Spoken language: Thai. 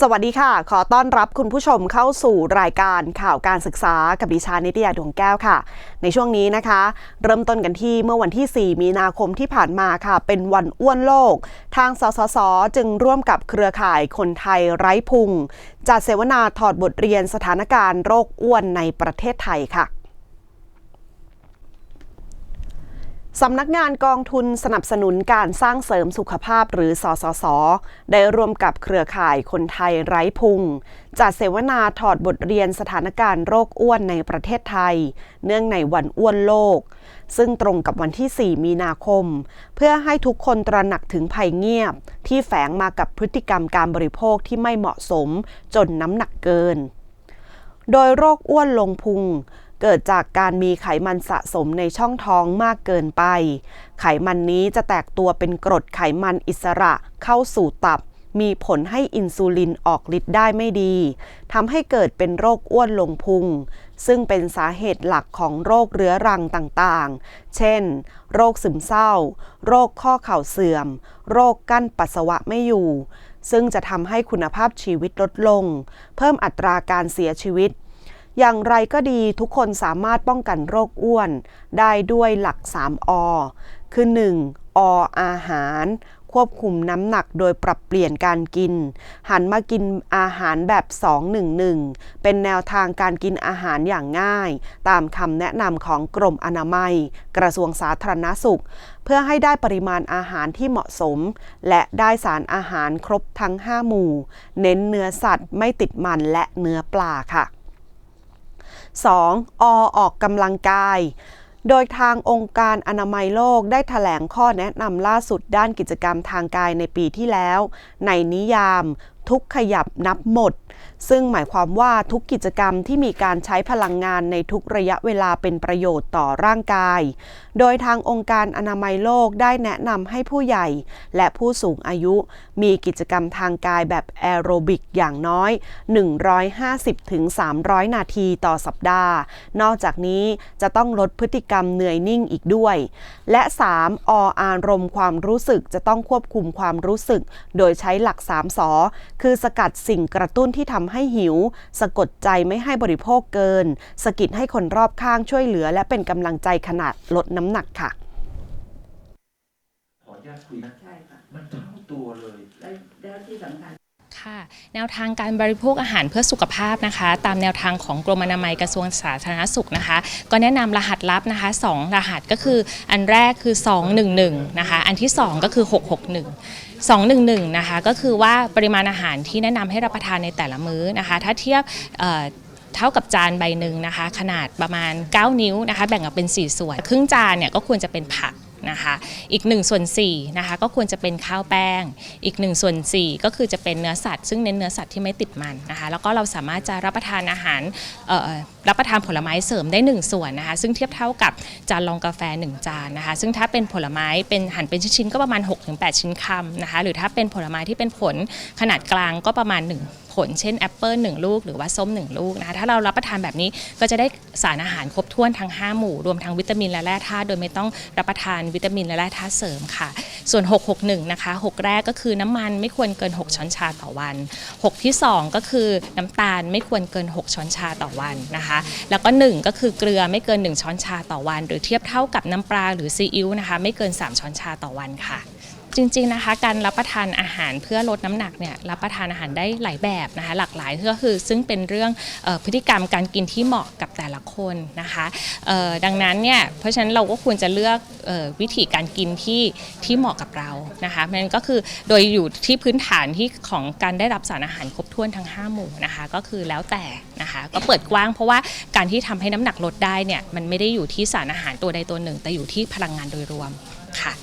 สวัสดีค่ะ ขอต้อนรับคุณผู้ชมเข้าสู่รายการข่าวการศึกษากับดิฉันนิตยาดวงแก้วค่ะ ในช่วงนี้นะคะ เริ่มต้นกันที่เมื่อวันที่ 4 มีนาคมที่ผ่านมาค่ะ เป็นวันอ้วนโลก ทางสสส จึงร่วมกับเครือข่ายคนไทยไร้พุง จัดเสวนาถอดบทเรียนสถานการณ์โรคอ้วนในประเทศไทยค่ะ สำนักงานกองทุนสนับสนุนการสร้างเสริมสุขภาพหรือสสส ได้ร่วมกับเครือข่ายคนไทยไร้พุง จัดเสวนาถอดบทเรียนสถานการณ์โรคอ้วนในประเทศไทย เนื่องในวันอ้วนโลก ซึ่งตรงกับวันที่ 4 มีนาคม เพื่อให้ทุกคนตระหนักถึงภัยเงียบ ที่แฝงมากับพฤติกรรมการบริโภคที่ไม่เหมาะสมจนน้ำหนักเกิน โดยโรคอ้วนลงพุง เกิดจากการมีไขมันสะสมในช่องท้องมากเกินไป ไขมันนี้จะแตกตัวเป็นกรดไขมันอิสระเข้าสู่ตับ มีผลให้อินซูลินออกฤทธิ์ได้ไม่ดี ทำให้เกิดเป็นโรคอ้วนลงพุง ซึ่งเป็นสาเหตุหลักของโรคเรื้อรังต่างๆ เช่น โรคซึมเศร้า โรคข้อเข่าเสื่อม โรคกั้นปัสสาวะไม่อยู่ ซึ่งจะทำให้คุณภาพชีวิตลดลง เพิ่มอัตราการเสียชีวิต อย่างไรก็ดีทุกคนสามารถป้องกันโรคอ้วน ได้ด้วยหลัก 3 อ คือ 1. ออาหาร ควบคุมน้ำหนักโดยปรับเปลี่ยนการกิน หันมากินอาหารแบบ 211 เป็นแนวทางการกินอาหารอย่างง่าย ตามคำแนะนำของกรมอนามัย กระทรวงสาธารณสุข เพื่อให้ได้ปริมาณอาหารที่เหมาะสม และได้สารอาหารครบทั้ง 5 หมู่ เน้นเนื้อสัตว์ไม่ติดมันและเนื้อปลาค่ะ 2. อออกกำลังกาย โดยทางองค์การอนามัยโลกได้ถแถลงข้อแนะนำล่าสุดด้านกิจกรรมทางกายในปีที่แล้ว ในนิยาม ทุกขยับนับหมด ซึ่งหมายความว่าทุกกิจกรรมที่มีการใช้พลังงานในทุกระยะเวลาเป็นประโยชน์ต่อร่างกาย โดยทางองค์การอนามัยโลกได้แนะนำให้ผู้ใหญ่ และผู้สูงอายุ มีกิจกรรมทางกายแบบแอโรบิกอย่างน้อย 150-300 นาทีต่อสัปดาห์ นอกจากนี้จะต้องลดพฤติกรรมเหนื่อยนิ่งอีกด้วย และ 3. ออารมณ์ความรู้สึกจะต้องควบคุมความรู้สึก โดยใช้หลัก3สอคือสกัดสิ่งกระตุ้นที่ทำให้หิว สะกดใจไม่ให้บริโภคเกิน สกิดให้คนรอบข้างช่วยเหลือ และเป็นกำลังใจขนาดลดน้ำหนักค่ะขออนุญาตคุยนะใช่ค่ะมันเท่าตัวเลย แล้วแล้วที่สำคัญ ค่ะแนวทางการบริโภคอาหารเพื่อสุขภาพนะคะ ตามแนวทางของกรมอนามัยกระทรวงสาธารณสุขนะคะ ก็แนะนำรหัสลับนะคะ 2 รหัสก็คืออันแรกคือ 211นะคะอันที่ 2 ก็คือ 661 211นะคะก็คือว่าปริมาณอาหารที่แนะนำให้รับประทานในแต่ละมื้อนะคะ ถ้าเทียบเอ่อเท่ากับจานใบหนึ่งนะคะ ขนาดประมาณ 9 นิ้วนะคะ แบ่งออกเป็น 4 ส่วน ครึ่งจานเนี่ยก็ควรจะเป็นผัก นะคะ อีก1ส่วน4นะคะก็ควรจะเป็นข้าวแป้ง อีก1ส่วน4ก็คือจะเป็นเนื้อสัตว์ ซึ่งเน้นเนื้อสัตว์ที่ไม่ติดมันนะคะแล้วก็เราสามารถจะรับประทานอาหารรับประทานผลไม้เสริมได้ 1 ส่วนนะคะ ซึ่งเทียบเท่ากับจานรองกาแฟ 1 จานนะคะ ซึ่งถ้าเป็นผลไม้เป็นหั่นเป็นชิ้นๆก็ประมาณ 6-8 ชิ้นคำนะคะหรือถ้าเป็นผลไม้ที่เป็นผลขนาดกลางก็ประมาณ 1 ผลเช่นแอปเปิลหนึ่งลูกหรือว่าส้มหนึ่งลูกนะคะถ้าเรารับประทานแบบนี้ก็จะได้สารอาหารครบถ้วนทั้ง 5 หมู่ รวมทั้งวิตามินและแร่ธาตุโดยไม่ต้องรับประทานวิตามินและแร่ธาตุเสริมค่ะ ส่วน 661 นะคะ 6 แรกก็คือน้ำมันไม่ควรเกิน 6 ช้อนชาต่อวัน 6 ที่ 2 ก็คือน้ำตาลไม่ควรเกิน 6 ช้อนชาต่อวันนะคะ แล้วก็ 1 ก็คือเกลือไม่เกิน 1 ช้อนชาต่อวัน หรือเทียบเท่ากับน้ำปลาหรือซีอิ๊วนะคะ ไม่เกิน 3 ช้อนชาต่อวันค่ะ จริงๆนะคะการรับประทานอาหารเพื่อลดน้ำหนักเนี่ยรับประทานอาหารได้หลายแบบนะคะหลากหลายก็คือซึ่งเป็นเรื่องออพฤติกรรมการกินที่เหมาะกับแต่ละคนนะคะดังนั้นเนี่ยเพราะฉะนั้นเราก็ควรจะเลือกออวิธีการกินที่ที่เหมาะกับเรานะคะมันก็คือโดยอยู่ที่พื้นฐานที่ของการได้รับสารอาหารครบถ้วนทั้ง 5 หมู่นะคะก็คือแล้วแต่นะคะก็เปิดกว้างเพราะว่าการที่ทำให้น้ำหนักลดได้เนี่ยมันไม่ได้อยู่ที่สารอาหารตัวใดตัวหนึ่ง แต่อยู่ที่พลังงานโดยรวมค่ะ